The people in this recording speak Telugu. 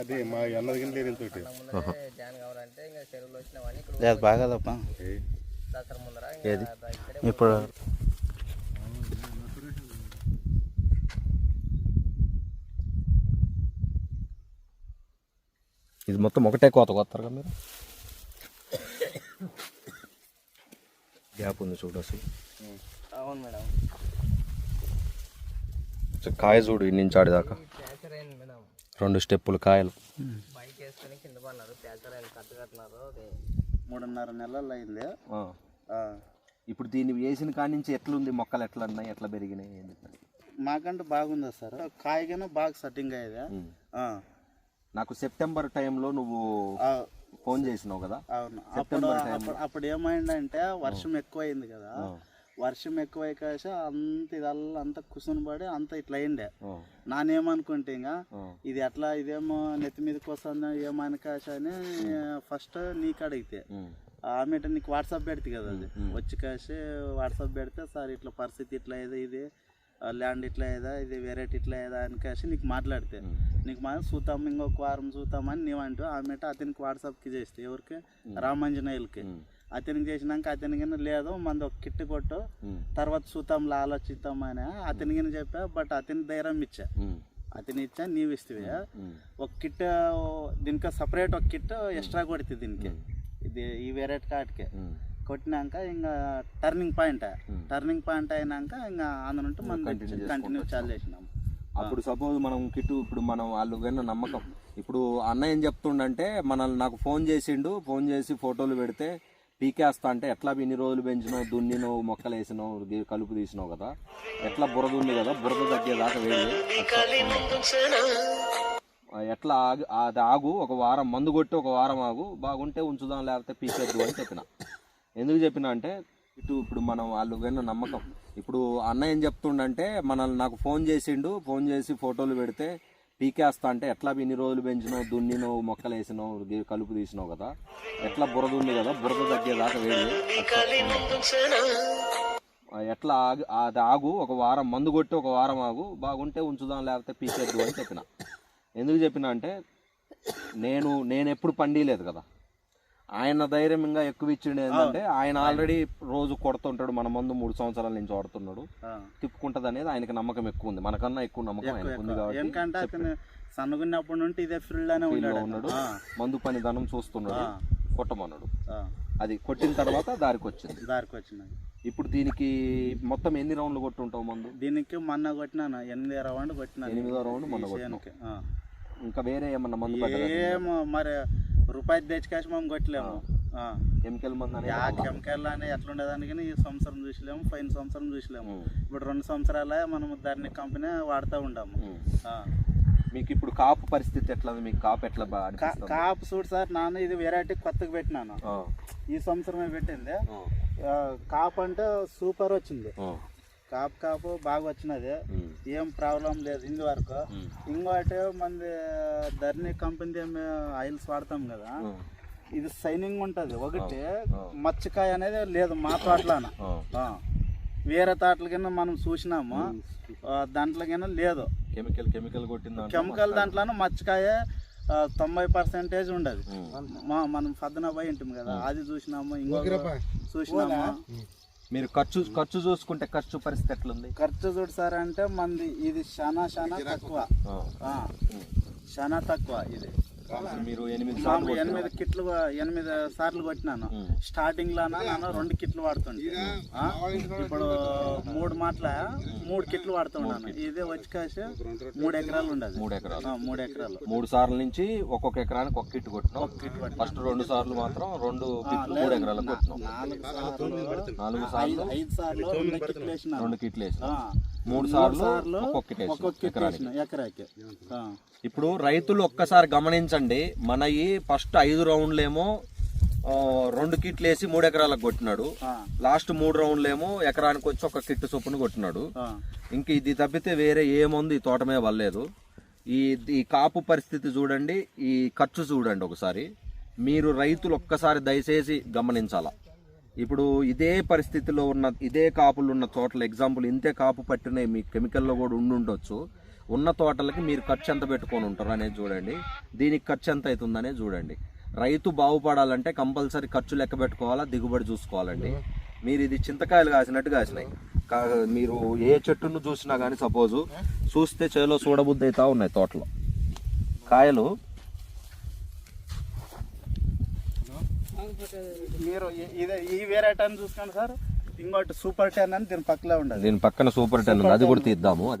అది మా అన్నది కింద లేదు తోటి లేదు బాగదప్ప ఏది? ఇప్పుడు ఇది మొత్తం ఒకటే కోత కొత్తారు కదా మీరు? గ్యాప్ ఉంది చూడు అసలు. అవును మేడం. కాయ చూడు ఇన్ని నుంచి ఆడేదాకా ప్యాచర్ అయింది మేడం రెండు స్టెప్పులు కాయలు. మూడున్నర నెలలు అయింది. ఆ, ఇప్పుడు దీన్ని వేసిన కాడి నుంచి ఎట్లుంది? మొక్కలు ఎట్లా ఉన్నాయి ఎట్లా పెరిగినాయి? మాకంటే బాగుందా సార్? కాయగానే బాగా సెట్టింగ్ అయ్యేది. నాకు సెప్టెంబర్ టైంలో నువ్వు ఫోన్ చేసినావు కదా? అవును. అప్పుడు అప్పుడు అప్పుడు ఏమైందంటే వర్షం ఎక్కువ అయింది కదా వర్షం ఎక్కువ కాస అంత ఇదల్లా అంత కుసుని పడి అంత ఇట్లా అయిండే. నానేమనుకుంటే ఇంకా ఇది ఎట్లా ఇదేమో నెత్తి మీదకి వస్తుందా ఏమని కాస అని ఫస్ట్ నీకు అడిగితే. ఆమెట నీకు వాట్సాప్ పెడితే కదా అది. వచ్చి కాసి వాట్సాప్ పెడితే సార్ ఇట్లా పరిస్థితి ఇట్లా ఏదో ఇది? ల్యాండ్ ఇట్లా ఏదా ఇది వెరైటీ ఇట్లా ఏదా అని కాసి నీకు మాట్లాడితే. నీకు మా చూద్దాం ఇంకొక వారం చూద్దామని నీవంటూ ఆమెట అతనికి వాట్సాప్కి చేస్తే ఎవరికి? రామాంజనేయులకి. అతనికి చేసినాక అతనికి లేదు మంది ఒక కిట్ కొట్టు ఉమ్, తర్వాత చూద్దాంలో ఆలోచిద్దాం అని అతనికి చెప్పా బట్ అతని ధైర్యం ఇచ్చా. అతని ఇచ్చా నీవు ఇస్తే ఒక కిట్ దీనికి సపరేట్ ఒక కిట్ ఎక్స్ట్రా కొడుతుంది దీనికి. ఇది ఈ వెరైటీ కార్డ్కి ఉమ్. కొట్టినాక ఇంకా టర్నింగ్ పాయింట్ టర్నింగ్ పాయింట్ అయినాక ఇంకా అందునుంటే మనం కంటిన్యూ చాలు చేసినాం. అప్పుడు సపోజ్ మనం కిట్టు ఇప్పుడు మనం వాళ్ళు విన్న నమ్మకం. ఇప్పుడు అన్న ఏం చెప్తుండంటే మనల్ని నాకు ఫోన్ చేసిండు ఫోన్ చేసి ఫోటోలు పెడితే పీకేస్తా అంటే ఎట్లా ఇన్ని రోజులు పెంచినావు దున్నినావు మొక్కలు వేసినావు కలుపు తీసినావు కదా? ఎట్లా బురద ఉంది కదా బురద తగ్గేదాకా వేడి ఎట్లా ఆగు అది ఆగు ఒక వారం మందు కొట్టి ఒక వారం ఆగు బాగుంటే ఉంచుదాం లేకపోతే పీకేద్దు అని చెప్పిన. ఎందుకు చెప్పిన అంటే ఇటు ఇప్పుడు మనం వాళ్ళు విన్న నమ్మకం. ఇప్పుడు అన్న ఏం చెప్తుండంటే మనల్ని నాకు ఫోన్ చేసిండు ఫోన్ చేసి ఫోటోలు పెడితే పీకేస్తా అంటే ఎట్లా ఇన్ని రోజులు పెంచినావు దున్నినో మొక్కలు వేసినావు కలుపు తీసినావు కదా? ఎట్లా బురద ఉంది కదా బురద తగ్గేదాకా వేడి ఎట్లా ఆగు అది ఆగు ఒక వారం మందు కొట్టి ఒక వారం ఆగు బాగుంటే ఉంచుదాం లేకపోతే పీకేద్దు అని చెప్పిన. ఎందుకు చెప్పిన అంటే నేను నేను ఎప్పుడు పండిలేదు కదా. ఆయన ధైర్యం ఇంకా ఎక్కువ ఇచ్చిండు ఏంటంటే ఆయన ఆల్రెడీ రోజు కొడుతుంటాడు మన మందు మూడు సంవత్సరాల నుంచి వాడుతున్నాడు. తిప్పుకుంటది అనేది ఆయనకి నమ్మకం ఎక్కువ ఉంది. మనకన్నా ఎక్కువ నమ్మకం ఆయనకు ఉంది కాబట్టి సన్నగున్నప్పటి నుండి ఇదే ఫీల్డ్లోనే ఉన్నాడు మందు పని ధనం చూస్తున్నాడు. కొట్టమన్నాడు. అది కొట్టిన తర్వాత దారికి వచ్చింది దారికి వచ్చినాయి ఇప్పుడు దీనికి మొత్తం ఎన్ని రౌండ్లు కొట్టుంటావు మందు? దీనికి మొన్న కొట్టినాను ఎనిమిది రౌండ్ కొట్టినాను ఎనిమిదో రౌండ్ మొన్న. ఆ. ఇంకా వేరే ఏమన్నా మందు ఏమో మరి రూపాయి తెచ్చుకాసి మేము కొట్టలేము. ఆ. కెమికల్ మందు అనేది యా కెమికల్ అని ఎట్లుండేదానికి ఈ సంవత్సరం చూసలేము పైన సంవత్సరం చూసలేము. ఇప్పుడు రెండు సంవత్సరాలే మనం ధరణి కంపెనీ వాడుతూ ఉంటాము. ఆ. మీకు ఇప్పుడు కాపు పరిస్థితి ఎట్లా ఉంది మీకు కాపు ఎట్లా బాగా కాపు చూడు సార్ నాన్న ఇది వెరైటీ కొత్తగా పెట్టినాను. ఆ, ఈ సంవత్సరమే పెట్టింది. ఆ, ఆ, కాపు అంటే సూపర్ వచ్చింది. ఆ, కాపు కాపు బాగా వచ్చినది. ఏం ప్రాబ్లం లేదు ఇందు వరకు. ఇంకోటి మంది ధరణి కంపెనీ ఆయిల్స్ వాడతాం కదా. ఇది సైనింగ్ ఉంటది. ఒకటి మచ్చకాయ అనేది లేదు మా తోటలోన. వేరే తోటల కింద మనం చూసినాము. ఆ, దాంట్లో కింద లేదు. కెమికల్ కెమికల్ కొట్టిందా కెమికల్ దాంట్లోనే మచ్చకాయ తొంభై పర్సెంటేజ్ ఉండదు. మా మనం పద్దన పోయి ఉంటాం కదా. అది చూసినాము ఇంకొక చూసినాము. మీరు ఖర్చు ఖర్చు చూసుకుంటే ఖర్చు పరిస్థితి ఎట్లుంది? ఖర్చు చూడు సార్ అంటే మంది ఇది చాలా చాలా తక్కువ. చాలా తక్కువ ఇది. మీరు ఎనిమిది సార్లు ఎనిమిది కిట్లు ఎనిమిది సార్లు కొట్టినాను. స్టార్టింగ్ లోన నేను రెండు కిట్లు వాడుతుంటే ఆ, ఇప్పుడు మూడు మాటల మూడు కిట్లు వాడుతున్నాను ఇదే వచ్చి కాసి మూడు ఎకరాలు ఉండదు. మూడు ఎకరాలు. మూడు ఎకరాలు. మూడు సార్లు నుంచి ఒక్కొక్క ఎకరానికి ఒక కిట్ కొట్టినాం. ఫస్ట్ రెండు సార్లు మాత్రం రెండు కిట్లు మూడు ఎకరాలకు కొట్టినాం. నాలుగు సార్లు నాలుగు సార్లు ఐదు సార్లు రెండు కిట్లు వేసినాను. రెండు కిట్లు వేసిన. ఆ, మూడు సార్లు కిట్ ఎకరాకి ఇప్పుడు రైతులు ఒక్కసారి గమనించండి మనయి ఫస్ట్ ఐదు రౌండ్లేమో రెండు కిట్లు వేసి మూడు ఎకరాలకు కొట్టినాడు. లాస్ట్ మూడు రౌండ్లేమో ఎకరానికి వచ్చి ఒక కిట్టు చొప్పున కొట్టినాడు. ఇంక ఇది తప్పితే వేరే ఏముంది? ఈ తోట మీద వల్లేదు ఈ ఈ కాపు పరిస్థితి చూడండి ఈ ఖర్చు చూడండి ఒకసారి. మీరు రైతులు ఒక్కసారి దయచేసి గమనించాలా? ఇప్పుడు ఇదే పరిస్థితిలో ఉన్న ఇదే కాపులు ఉన్న చోట్ల ఎగ్జాంపుల్ ఇంతే కాపు పట్టినవి మీ కెమికల్లో కూడా ఉండి ఉండొచ్చు. ఉన్న తోటలకి మీరు ఖర్చు ఎంత పెట్టుకొని ఉంటారు అనేది చూడండి. దీనికి ఖర్చు ఎంత అవుతుంది అనేది చూడండి. రైతు బాగుపడాలంటే కంపల్సరీ ఖర్చు లెక్క పెట్టుకోవాలా దిగుబడి చూసుకోవాలండి. మీరు ఇది చింతకాయలు కాసినట్టు కాసినాయి. కా- మీరు ఏ చెట్టును చూసినా కానీ సపోజు చూస్తే చేలో చూడబుద్ధి అవుతా ఉన్నాయి తోటలో. కాయలు మీరు ఇదే ఈ వేరే టైం చూసుకోండి సార్. ఇంకోటి సూపర్ టెన్ అని దీని పక్కలో ఉండదు దీని పక్కన సూపర్ టెన్ ఉంది. అది కూడా తీద్దాము.